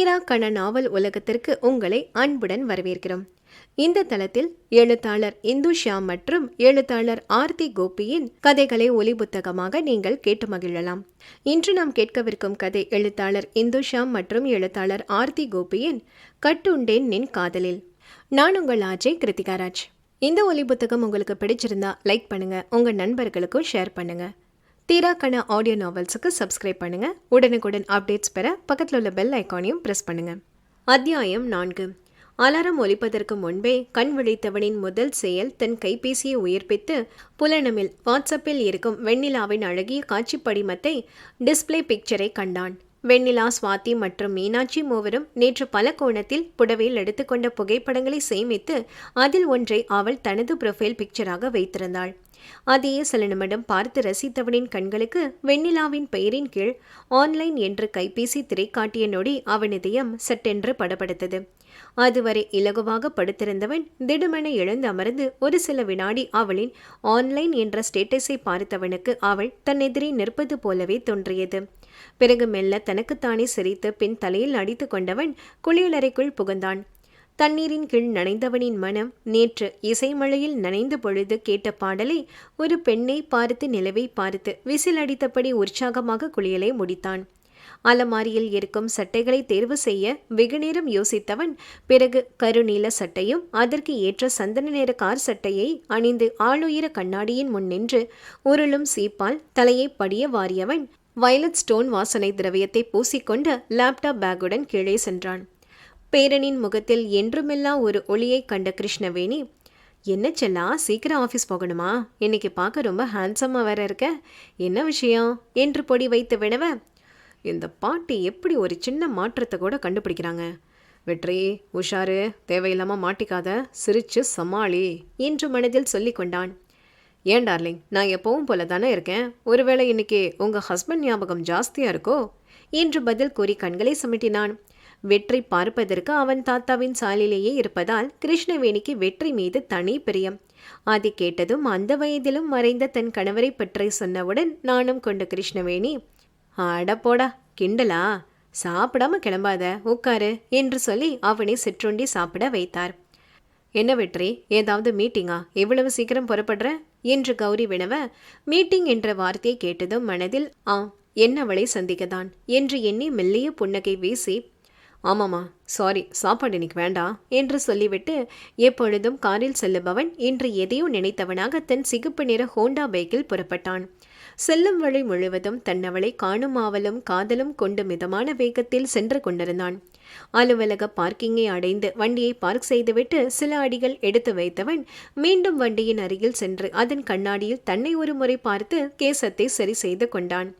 தீரா கண நாவல் உலகத்திற்கு உங்களை அன்புடன் வரவேற்கிறோம். இந்த தளத்தில் எழுத்தாளர் இந்து ஷியாம் மற்றும் எழுத்தாளர் ஆர்த்தி கோபியின் கதைகளை ஒலி புத்தகமாக நீங்கள் கேட்டு மகிழலாம். இன்று நாம் கேட்கவிருக்கும் கதை எழுத்தாளர் இந்து ஷியாம் மற்றும் எழுத்தாளர் ஆர்த்தி கோபியின் கட்டுண்டேன் நின் காதலில். நான் உங்கள் ஆஜய் கிருத்திகாராஜ் இந்த ஒலி புத்தகம் உங்களுக்கு பிடிச்சிருந்தா லைக் பண்ணுங்க உங்க நண்பர்களுக்கும் ஷேர் பண்ணுங்க. தீராக்கண ஆடியோ நாவல்ஸுக்கு சப்ஸ்கிரைப் பண்ணுங்க. உடனுக்குடன் அப்டேட்ஸ் பெற பக்கத்தில் உள்ள பெல் ஐக்கானையும் ப்ரெஸ் பண்ணுங்கள் அத்தியாயம் நான்கு. அலாரம் ஒலிப்பதற்கு முன்பே கண் விழித்தவனின் முதல் செயல் தன் கைபேசியை உயிர்ப்பித்து புலனமில் வாட்ஸ்அப்பில் இருக்கும் வெண்ணிலாவின் அழகிய காட்சி படிமத்தை டிஸ்ப்ளே பிக்சரை கண்டான். வெண்ணிலா சுவாதி மற்றும் மீனாட்சி மூவரும் நேற்று பல கோணத்தில் புடவையில் எடுத்துக்கொண்ட புகைப்படங்களை சேமித்து அதில் ஒன்றை அவள் தனது ப்ரொஃபைல் பிக்சராக வைத்திருந்தாள். அதையே சில நிமிடம் பார்த்து ரசித்தவனின் கண்களுக்கு வெண்ணிலாவின் பெயரின் கீழ் ஆன்லைன் என்று கைபேசி திரை காட்டிய நொடி அவன் இதயம் சட்டென்று படபடுத்தது அதுவரை இலகுவாக படுத்திருந்தவன் திடுமென எழுந்து அமர்ந்து ஒரு சில வினாடி அவளின் ஆன்லைன் என்ற ஸ்டேட்டஸை பார்த்தவனுக்கு அவள் தன் எதிரே நிற்பது போலவே தோன்றியது. பிறகு மெல்ல தனக்குத்தானே சிரித்து பின் தலையில் அடித்து கொண்டவன் குளியலறைக்குள் புகுந்தான். தண்ணீரின் கீழ் நனைந்தவனின் மனம் நேற்று இசைமழையில் நனைந்த பொழுது கேட்ட பாடலை ஒரு பெண்ணை பார்த்து நிலவை பார்த்து விசில் அடித்தபடி உற்சாகமாக குளியலை முடித்தான். அலமாரியில் இருக்கும் சட்டைகளை தேர்வு செய்ய வெகுநேரம் யோசித்தவன் பிறகு கருநீல சட்டையும் அதற்கு ஏற்ற சந்தன நிற கார் சட்டையை அணிந்து ஆளுயர கண்ணாடியின் முன் நின்று உருளும் சீப்பால் தலையை படிய வாரியவன் வயலட் ஸ்டோன் வாசனை திரவியத்தை பூசிக்கொண்டு லேப்டாப் பேக்குடன் கீழே சென்றான். பேரனின் முகத்தில் என்றுமெல்லாம் ஒரு ஒளியை கண்ட கிருஷ்ணவேணி என்ன செல்லா சீக்கிரம் ஆஃபீஸ் போகணுமா? இன்னைக்கு பார்க்க ரொம்ப ஹேண்ட்ஸமாக வேற இருக்க. என்ன விஷயம்? என்று பொடி வைத்து வினவ இந்த பாட்டி எப்படி ஒரு சின்ன மாற்றத்தை கூட கண்டுபிடிக்கிறாங்க. வெற்றி உஷாரு தேவையில்லாமல் மாட்டிக்காத சிரிச்சு சமாளி என்று மனதில் சொல்லி கொண்டான். ஏன் டார்லிங் நான் எப்பவும் போல தானே இருக்கேன். ஒருவேளை இன்னைக்கு உங்கள் ஹஸ்பண்ட் ஞாபகம் ஜாஸ்தியாக இருக்கோ? என்று பதில் கூறி கண்களை சுமிட்டினான். வெற்றி பார்ப்பதற்கு அவன் தாத்தாவின் சாலிலேயே இருப்பதால் கிருஷ்ணவேணிக்கு வெற்றி மீது தனி பிரியம். அதை கேட்டதும் அந்த வயதிலும் மறைந்த தன் கணவரை பற்றி சொன்னவுடன் நானும் கொண்ட கிருஷ்ணவேணி அட போடா கிண்டலா? சாப்பிடாம கிளம்பாத உட்காரு என்று சொல்லி அவனை சிற்றுண்டி சாப்பிட வைத்தார். என்ன வெற்றி ஏதாவது மீட்டிங்கா? எவ்வளவு சீக்கிரம் புறப்படுற? என்று கௌரி வினவ மீட்டிங் என்ற வார்த்தையை கேட்டதும் மனதில் ஆ என்னவளை சந்திக்கதான் என்று எண்ணி மெல்லிய புன்னகை வீசி ஆமாம்மா சாரி சாப்பாடு இன்னைக்கு வேண்டாம் என்று சொல்லிவிட்டு எப்பொழுதும் காரில் செல்லுபவன் இன்று எதையோ நினைத்தவனாக தன் சிகப்பு நிற ஹோண்டா பைக்கில் புறப்பட்டான். செல்லும் வழி முழுவதும் தன்னவளை காணும் ஆவலும் காதலும் கொண்டு மிதமான வேகத்தில் சென்று கொண்டிருந்தான். அலுவலக பார்க்கிங்கை அடைந்து வண்டியை பார்க் செய்துவிட்டு சில அடிகள் எடுத்து வைத்தவன் மீண்டும் வண்டியின் அருகில் சென்று அதன் கண்ணாடியில் தன்னை ஒரு முறை பார்த்து கேசத்தை சரி செய்து கொண்டான்.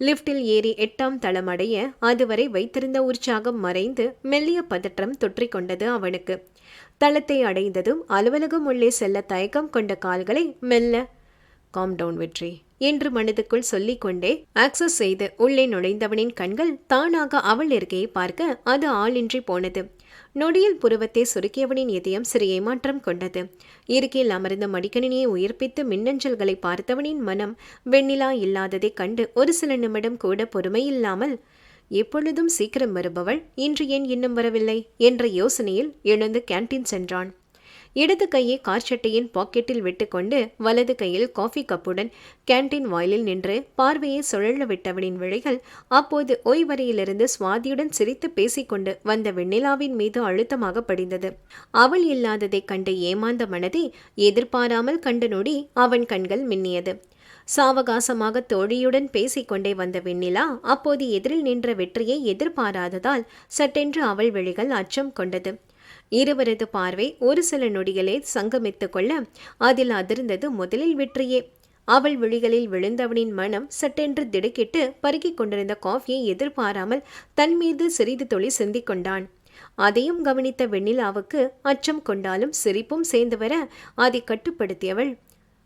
லிப்டில் ஏறி எட்டாம் தளம் அடைய அதுவரை வைத்திருந்த உற்சாகம் மறைந்து மெல்லிய பதற்றம் தொற்றிக்கொண்டது அவனுக்கு. தளத்தை அடைந்ததும் அலுவலகம் உள்ளே செல்ல தயக்கம் கொண்ட கால்களை மெல்ல காம் டவுன் வெற்றி. என்று மனதுக்குள் சொல்லிக்கொண்டே ஆக்சஸ் செய்து உள்ளே நுழைந்தவனின் கண்கள் தானாக அவள் இருக்கையை பார்க்க அது ஆளின்றி போனது. நொடியில் புருவத்தை சுருக்கியவனின் இதயம் சிறு ஏமாற்றம் கொண்டது. இருக்கையில் அமர்ந்த மடிக்கணினியை உயிர்ப்பித்து மின்னஞ்சல்களை பார்த்தவனின் மனம் வெண்ணிலா இல்லாததைக் கண்டு ஒரு சில நிமிடம் கூட பொறுமையில்லாமல் எப்பொழுதும் சீக்கிரம் வருபவள் இன்று ஏன் இன்னும் வரவில்லை? என்ற யோசனையில் எழுந்து கேன்டீன் சென்றான். இடது கையை கார் சட்டையின் பாக்கெட்டில் விட்டுக்கொண்டு வலது கையில் காஃபி கப்புடன் கேன்டீன் வாயிலில் நின்று பார்வையை சுழல விட்டவனின் விழிகள் அப்போது ஓய்வறையிலிருந்து சுவாதியுடன் சிரித்து பேசிக்கொண்டு வந்த வெண்ணிலாவின் மீது அழுத்தமாக படிந்தது. அவள் இல்லாததைக் கண்டு ஏமாந்த மனதை எதிர்பாராமல் கண்ட நொடி அவன் கண்கள் மின்னியது. சாவகாசமாக தோழியுடன் பேசிக்கொண்டே வந்த வெண்ணிலா அப்போது எதிரில் நின்ற வெற்றியை எதிர்பாராததால் சட்டென்று அவள் விழிகள் அச்சம் கொண்டது. இருவரது பார்வை ஒரு சில நொடிகளே சங்கமித்து கொள்ள அதில் அதிர்ந்தது முதலில் வெற்றியே. அவள் விழிகளில் விழுந்தவனின் மனம் சட்டென்று திடுக்கிட்டு பருகிக் கொண்டிருந்த காஃபியை எதிர்பாராமல் தன் மீது சிறிது தொழில் சிந்திக்கொண்டான் அதையும் கவனித்த வெண்ணிலாவுக்கு அச்சம் கொண்டாலும் சிரிப்பும் சேர்ந்து வர அதை கட்டுப்படுத்தியவள்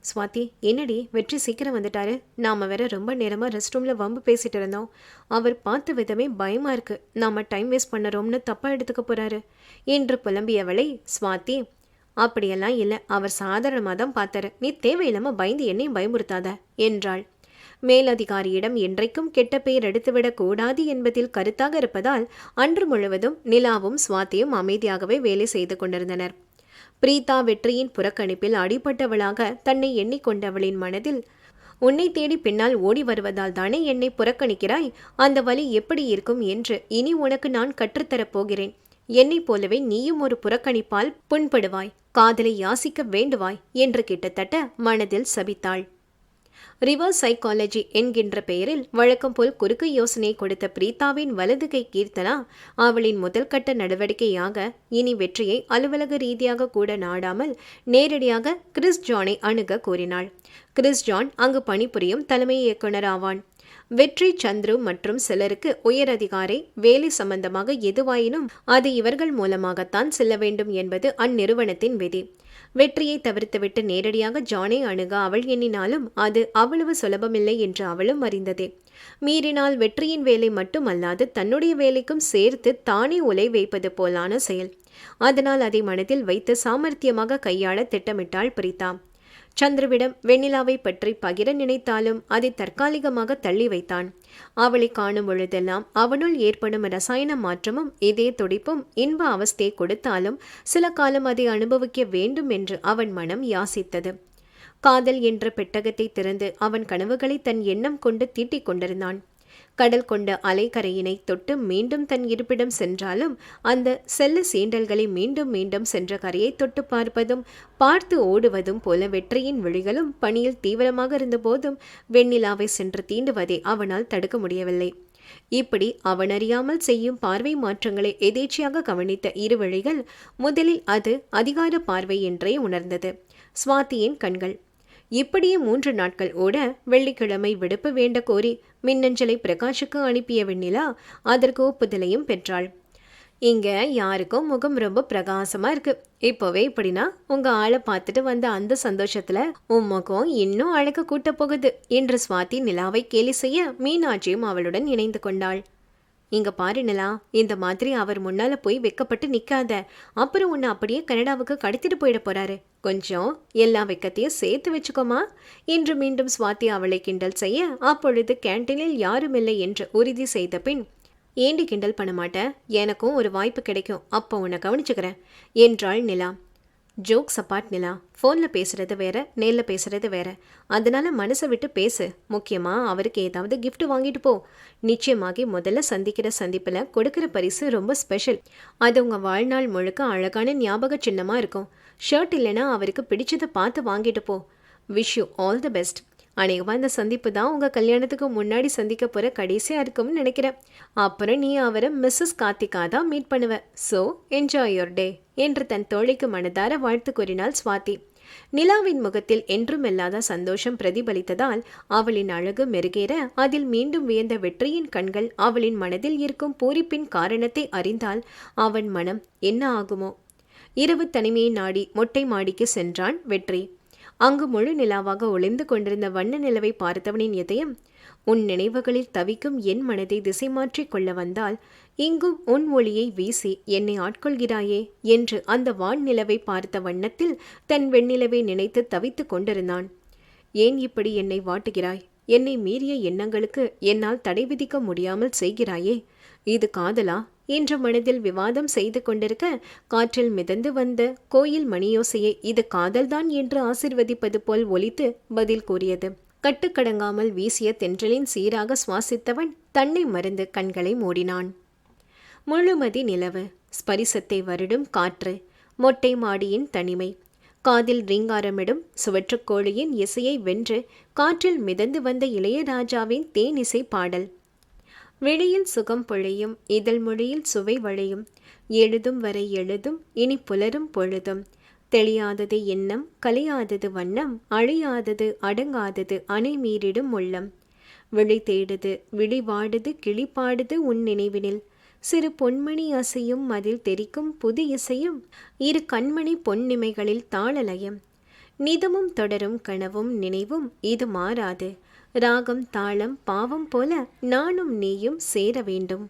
ஸ்வாதி என்னடி வெற்றி சீக்கிரம் வந்துட்டாரு? நாம வேற ரொம்ப நேரமா ரெஸ்ட் ரூம்ல வம்பு பேசிட்டு இருந்தோம். அவர் பார்த்த விதமே பயமா இருக்கு. நாம டைம் வேஸ்ட் பண்ணுறோம்னு தப்பாக எடுத்துக்க போறாரு. என்று புலம்பியவளை ஸ்வாதி அப்படியெல்லாம் இல்லை. அவர் சாதாரணமாக தான் பார்த்தாரு. நீ தேவையில்லாம பயந்து என்னையும் பயமுறுத்தாத என்றாள். மேலதிகாரியிடம் என்றைக்கும் கெட்ட பெயர் எடுத்துவிடக் கூடாது என்பதில் கருத்தாக இருப்பதால் அன்று முழுவதும் நிலாவும் சுவாத்தியும் அமைதியாகவே வேலை செய்து கொண்டிருந்தனர். பிரீதா வெற்றியின் புறக்கணிப்பில் அடிபட்டவளாக தன்னை எண்ணிக்கொண்டவளின் மனதில் உன்னை தேடி பின்னால் ஓடி வருவதால் தானே என்னை புறக்கணிக்கிறாய்? அந்த வழி எப்படி இருக்கும் என்று இனி உனக்கு நான் கற்றுத்தரப் போகிறேன். என்னைப் போலவே நீயும் ஒரு புறக்கணிப்பால் புண்படுவாய். காதலை யாசிக்க வேண்டுவாய்? என்று கிட்டத்தட்ட மனதில் சபித்தாள். ரிவர்ஸ் சைக்காலஜி என்கின்ற பெயரில் வழக்கம் போல் குறுக்கு யோசனை கொடுத்த பிரீதாவின் வலது கை கீர்த்தனா அவளின் முதல் கட்ட நடவடிக்கையாக இனி வெற்றியை அலுவலக ரீதியாக கூட நாடாமல் நேரடியாக கிறிஸ் ஜானை அணுக கூறினாள். கிறிஸ் ஜான் அங்கு பணிபுரியும் தலைமை இயக்குனர் ஆவான். வெற்றி சந்துரு மற்றும் சிலருக்கு உயரதிகாரி வேலை சம்பந்தமாக எதுவாயினும் அது இவர்கள் மூலமாகத்தான் செல்ல வேண்டும் என்பது அந்நிறுவனத்தின் விதி. வெற்றியை தவிர்த்துவிட்டு நேரடியாக ஜானை அணுக அவள் எண்ணினாலும் அது அவ்வளவு சுலபமில்லை என்று அவளும் அறிந்ததே. மீறினால் வெற்றியின் வேலை மட்டுமல்லாது தன்னுடைய வேலைக்கும் சேர்த்து தானே உலை வைப்பது போலான செயல். அதனால் அதை மனதில் வைத்து சாமர்த்தியமாக கையாள திட்டமிட்டாள் பிரீதா சந்திரவிடம் வெண்ணிலாவை பற்றி பகிர நினைத்தாலும் அதை தற்காலிகமாக தள்ளி வைத்தான். அவளை காணும் பொழுதெல்லாம் அவனுள் ஏற்படும் ரசாயன மாற்றமும் இதே துடிப்பும் இன்ப அவஸ்தையை கொடுத்தாலும் சில காலம் அதை அனுபவிக்க வேண்டும் என்று அவன் மனம் யாசித்தது. காதல் என்ற பெட்டகத்தை திறந்து அவன் கனவுகளை தன் எண்ணம் கொண்டு தீட்டிக் கொண்டிருந்தான். கடல் கொண்ட அலைக்கரையினை தொட்டு மீண்டும் தன் இருப்பிடம் சென்றாலும் அந்த செல்ல சீண்டல்களை மீண்டும் மீண்டும் சென்ற கரையை தொட்டு பார்ப்பதும் பார்த்து ஓடுவதும் போல வெற்றியின் விழிகளும் பணியில் தீவிரமாக இருந்தபோதும் வெண்ணிலாவை சென்று தீண்டுவதை அவனால் தடுக்க முடியவில்லை. இப்படி அவனறியாமல் செய்யும் பார்வை மாற்றங்களை எதேச்சியாக கவனித்த இரு வழிகள் முதலில் அது அதிகார பார்வை என்றே உணர்ந்தது. சுவாத்தியின் கண்கள் இப்படியே மூன்று நாட்கள் ஓட வெள்ளிக்கிழமை விடுப்பு வேண்ட கோரி மின்னஞ்சலை பிரகாஷுக்கு அனுப்பிய வெண்ணிலா அதற்கு ஒப்புதலையும் பெற்றாள். இங்க யாருக்கும் முகம் ரொம்ப பிரகாசமா இருக்கு. இப்போவே இப்படின்னா உங்க ஆளை பார்த்துட்டு வந்த அந்த சந்தோஷத்துல உன் முகம் இன்னும் அழக கூட்ட போகுது என்று சுவாதி நிலாவை கேலி செய்ய மீனாட்சியும் அவளுடன் இணைந்து கொண்டாள். இங்க பாரு நிலா இந்த மாதிரி அவர் முன்னால போய் வெக்கப்பட்டு நிக்காத. அப்புறம் உன்னை அப்படியே கனடாவுக்கு கடத்திட்டு போயிட போறாரு. கொஞ்சம் எல்லா வெக்கத்தையும் சேர்த்து வச்சுக்கோமா. என்று மீண்டும் சுவாதி அவளை கிண்டல் செய்ய அப்பொழுது கேன்டீனில் யாருமில்லை என்று உறுதி செய்த பின் ஏண்டி கிண்டல் பண்ண மாட்டேன் எனக்கும் ஒரு வாய்ப்பு கிடைக்கும். அப்போ உன்னை கவனிச்சுக்கிறேன். என்றாள் நிலா. ஜோக் அப்பார்ட் நிலா ஃபோனில் பேசுகிறது வேற நேரில் பேசுகிறது வேற. அதனால மனசை விட்டு பேசு. முக்கியமாக அவருக்கு ஏதாவது கிஃப்ட் வாங்கிட்டு போ. நிச்சயமாகி முதல்ல சந்திக்கிற சந்திப்பில் கொடுக்குற பரிசு ரொம்ப ஸ்பெஷல் அது உங்கள் வாழ்நாள் முழுக்க அழகான ஞாபக சின்னமாக இருக்கும். ஷர்ட் இல்லைன்னா அவருக்கு பிடிச்சதை பார்த்து வாங்கிட்டு போ. Wish you all the best அநேகமாக இந்த சந்திப்பு தான் உங்கள் கல்யாணத்துக்கு முன்னாடி சந்திக்க போகிற கடைசியாக இருக்கும்னு நினைக்கிறேன். அப்புறம் நீ அவரை மிஸ்ஸஸ் கார்த்திகா தான் மீட் பண்ணுவ. ஸோ என்ஜாய் யோர் டே என்று தன் தோழிக்கு மனதார வாழ்த்து கூறினாள் சுவாதி. நிலாவின் முகத்தில் என்றும் இல்லாத சந்தோஷம் பிரதிபலித்ததால் அவளின் அழகு மெருகேற அதில் மீண்டும் வியந்த வெற்றியின் கண்கள் அவளின் மனதில் இருக்கும் பூரிப்பின் காரணத்தை அறிந்தால் அவன் மனம் என்ன ஆகுமோ? இரவு தனிமையை நாடி மொட்டை மாடிக்கு சென்றான் வெற்றி. அங்கு முழு நிலாவாக ஒளிந்து கொண்டிருந்த வண்ண நிலவை பார்த்தவனின் இதயம் உன் நினைவுகளில் தவிக்கும் என் மனதை திசை மாற்றிக் கொள்ள வந்தால் இங்கும் உன் ஒளியை வீசி என்னை ஆட்கொள்கிறாயே என்று அந்த வான் நிலவை பார்த்த வண்ணத்தில் தன் வெண்ணிலவை நினைத்து தவித்துக் கொண்டிருந்தான். ஏன் இப்படி என்னை வாட்டுகிறாய்? என்னை மீறிய எண்ணங்களுக்கு என்னால் தடை விதிக்க முடியாமல் செய்கிறாயே. இது காதலா? இன்று மனதில் விவாதம் செய்து கொண்டிருக்க காற்றில் மிதந்து வந்த கோயில் மணியோசையை இது காதல்தான் என்று ஆசிர்வதிப்பது போல் ஒலித்து பதில் கூறியது. கட்டுக்கடங்காமல் வீசிய தென்றலின் சீராக சுவாசித்தவன் தன்னை மறந்து கண்களை மூடினான். முழுமதி நிலவு ஸ்பரிசத்தை வருடும் காற்று மொட்டை மாடியின் தனிமை காதில் ரீங்காரமிடும் சுவற்றுக்கோழியின் இசையை வென்று காற்றில் மிதந்து வந்த இளையராஜாவின் தேனிசை பாடல். வெளியில் சுகம் பொழியும் இதழ் மொழியில் சுவை வழியும். எழுதும் வரை எழுதும் இனி புலரும் பொழுதும். தெளியாதது எண்ணம் கலையாதது வண்ணம் அழியாதது அடங்காதது அணை மீறிடும் உள்ளம். விழி தேடுது விழி வாடுது கிளி பாடுது உன் நினைவினில். சிறு பொன்மணி அசையும் அதில் தெரிக்கும் புது இசையும். இரு கண்மணி பொன்னிமைகளில் தாளலயம். நிதமும் தொடரும் கனவும் நினைவும் இது மாறாது. ராகம் தாளம் பாவம் போல நானும் நீயும் சேர வேண்டும்.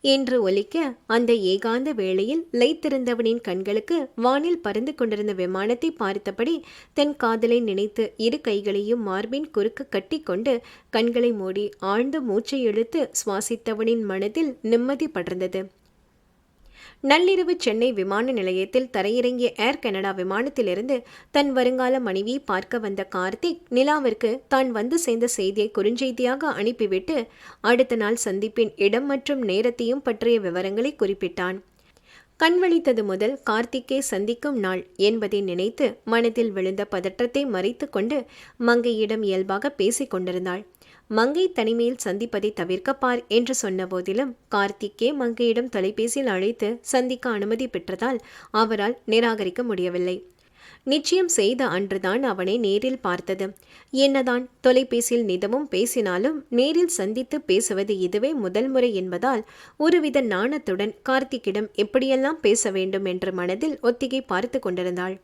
என்று ஒலிக்க அந்த ஏகாந்த வேளையில் லைத்திருந்தவனின் கண்களுக்கு வானில் பறந்து கொண்டிருந்த விமானத்தை பார்த்தபடி தன் காதலை நினைத்து இரு கைகளையும் மார்பின் குறுக்கு கட்டிக்கொண்டு கண்களை மூடி ஆழ்ந்த மூச்சை இழுத்து சுவாசித்தவனின் மனதில் நிம்மதி படர்ந்தது. நள்ளிரவு சென்னை விமான நிலையத்தில் தரையிறங்கிய ஏர் கனடா விமானத்திலிருந்து தன் வருங்கால மனைவியை பார்க்க வந்த கார்த்திக் நிலாவிற்கு தான் வந்து சேர்ந்த செய்தியை குறுஞ்செய்தியாக அனுப்பிவிட்டு அடுத்த நாள் சந்திப்பின் இடம் மற்றும் நேரத்தையும் பற்றிய விவரங்களை குறிப்பிட்டான். கண்வழித்தது முதல் கார்த்திக்கே சந்திக்கும் நாள் என்பதை நினைத்து மனதில் விழுந்த பதற்றத்தை மறைத்து கொண்டு மங்கையிடம் இயல்பாக பேசிக் கொண்டிருந்தாள் மங்கை தனிமையில் சந்திப்பதை தவிர்க்கப்பார் என்று சொன்ன போதிலும் கார்த்திக்கே மங்கையிடம் தொலைபேசியில் அழைத்து சந்திக்க அனுமதி பெற்றதால் அவரால் நிராகரிக்க முடியவில்லை. நிச்சயம் செய்த அன்றுதான் அவனை நேரில் பார்த்தது. என்னதான் தொலைபேசியில் நிதமும் பேசினாலும் நேரில் சந்தித்து பேசுவது இதுவே முதல் முறை என்பதால் ஒருவித நாணத்துடன் கார்த்திக்கிடம் எப்படியெல்லாம் பேச வேண்டும் என்ற மனதில் ஒத்திகை பார்த்து கொண்டிருந்தாள்.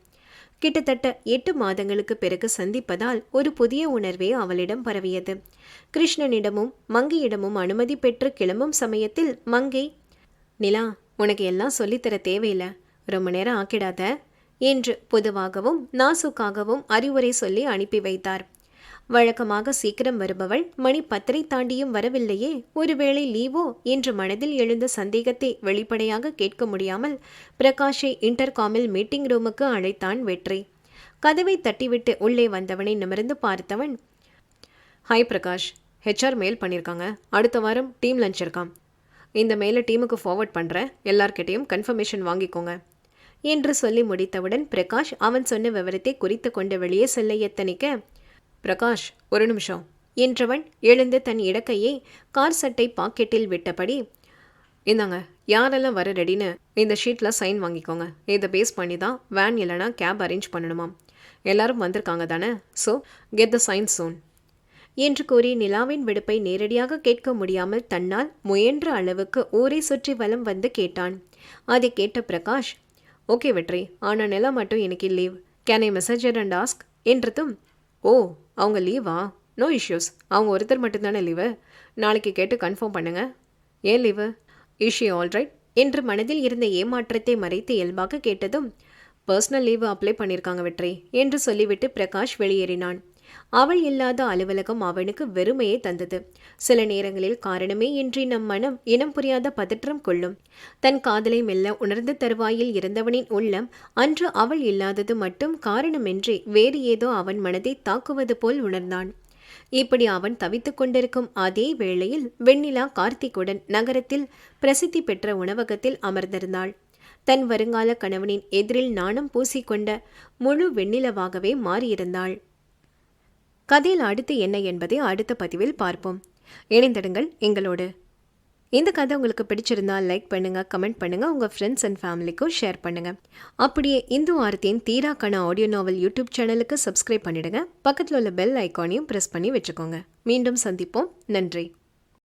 கிட்டத்தட்ட எட்டு மாதங்களுக்கு பிறகு சந்திப்பதால் ஒரு புதிய உணர்வே அவளிடம் பரவியது. கிருஷ்ணனிடமும் மங்கையிடமும் அனுமதி பெற்று கிளம்பும் சமயத்தில் மங்கை நிலா உனக்கு எல்லாம் சொல்லித்தர தேவையில்லை. ரொம்ப நேரம் ஆக்கிடாத என்று பொதுவாகவும் நாசுக்காகவும் அறிவுரை சொல்லி அனுப்பி வைத்தார். வழக்கமாக சீக்கிரம் வருபவள் மணி பத்தரை தாண்டியும் வரவில்லையே. ஒருவேளை லீவோ? என்று மனதில் எழுந்த சந்தேகத்தை வெளிப்படையாக கேட்க முடியாமல் பிரகாஷை இன்டர்காமில் மீட்டிங் ரூமுக்கு அழைத்தான் வெற்றி. கதவை தட்டிவிட்டு உள்ளே வந்தவனை நிமிர்ந்து பார்த்தவன் ஹாய் பிரகாஷ் ஹெச்ஆர் மெயில் பண்ணியிருக்காங்க அடுத்த வாரம் டீம் லஞ்ச் இருக்கான் இந்த மெயிலை டீமுக்கு ஃபார்வர்ட் பண்ணுறேன் எல்லார்கிட்டையும் கன்ஃபர்மேஷன் வாங்கிக்கோங்க. என்று சொல்லி முடித்தவுடன் பிரகாஷ் அவன் சொன்ன விவரத்தை குறித்து கொண்டு வெளியே செல்ல எத்தனிக்க பிரகாஷ் ஒரு நிமிஷம். என்றவன் எழுந்து தன் இடக்கையை கார் சட்டை பாக்கெட்டில் விட்டபடி இந்தாங்க யாரெல்லாம் வர ரெடின்னு இந்த ஷீட்டில் சைன் வாங்கிக்கோங்க. இதை பேஸ் பண்ணி தான் வேன் இல்லைனா கேப் அரேஞ்ச் பண்ணணுமா எல்லாரும் வந்திருக்காங்க தானே? So get the sign zone என்று கூறி நிலாவின் விடுப்பை நேரடியாக கேட்க முடியாமல் தன்னால் முயன்ற அளவுக்கு ஊரை சுற்றி வலம் வந்து கேட்டான். அதை கேட்ட பிரகாஷ் ஓகே வெற்றி ஆனால் நிலா மட்டும் எனக்கு leave can I message her and ask என்றதும் ஓ அவங்க லீவா நோ இஷ்யூஸ் அவங்க ஒருத்தர் மட்டும்தானே லீவு நாளைக்கு கேட்டு கன்ஃபார்ம் பண்ணுங்க. ஏன் லீவு இஷ்யூ ஆல்ரைட் என்று மனதில் இருந்த ஏமாற்றத்தை மறைத்து இயல்பாக கேட்டதும் பர்சனல் லீவு அப்ளை பண்ணியிருக்காங்க வெற்றி என்று சொல்லிவிட்டு பிரகாஷ் வெளியேறினான். அவள் இல்லாத அலுவலகம் அவனுக்கு வெறுமையை தந்தது. சில நேரங்களில் காரணமே இன்றி நம் மனம் இனம் புரியாத பதற்றம் கொள்ளும். தன் காதலை மெல்ல உணர்ந்த தருவாயில் இருந்தவனின் உள்ளம் அன்று அவள் இல்லாதது மட்டும் காரணமின்றி வேறு ஏதோ அவன் மனதை தாக்குவது போல் உணர்ந்தான். இப்படி அவன் தவித்துக் கொண்டிருக்கும் அதே வேளையில் வெண்ணிலா கார்த்திக்குடன் நகரத்தில் பிரசித்தி பெற்ற உணவகத்தில் அமர்ந்திருந்தாள். தன் வருங்கால கணவனின் எதிரில் நாணம் பூசிக்கொண்ட முழு வெண்ணிலவாகவே மாறியிருந்தாள். கதையில் அடுத்து என்ன என்பதை அடுத்த பதிவில் பார்ப்போம். இணைந்திடுங்கள் எங்களோடு. இந்த கதை உங்களுக்கு பிடிச்சிருந்தால் லைக் பண்ணுங்க கமெண்ட் பண்ணுங்க உங்க ஃப்ரெண்ட்ஸ் அண்ட் ஃபேமிலிக்கும் ஷேர் பண்ணுங்க. அப்படியே இந்து ஆர்த்தியின் தீராக்கான ஆடியோ நாவல் யூடியூப் சேனலுக்கு சப்ஸ்கிரைப் பண்ணிடுங்க. பக்கத்தில் உள்ள பெல் ஐக்கானையும் ப்ரெஸ் பண்ணி வச்சுக்கோங்க. மீண்டும் சந்திப்போம். நன்றி.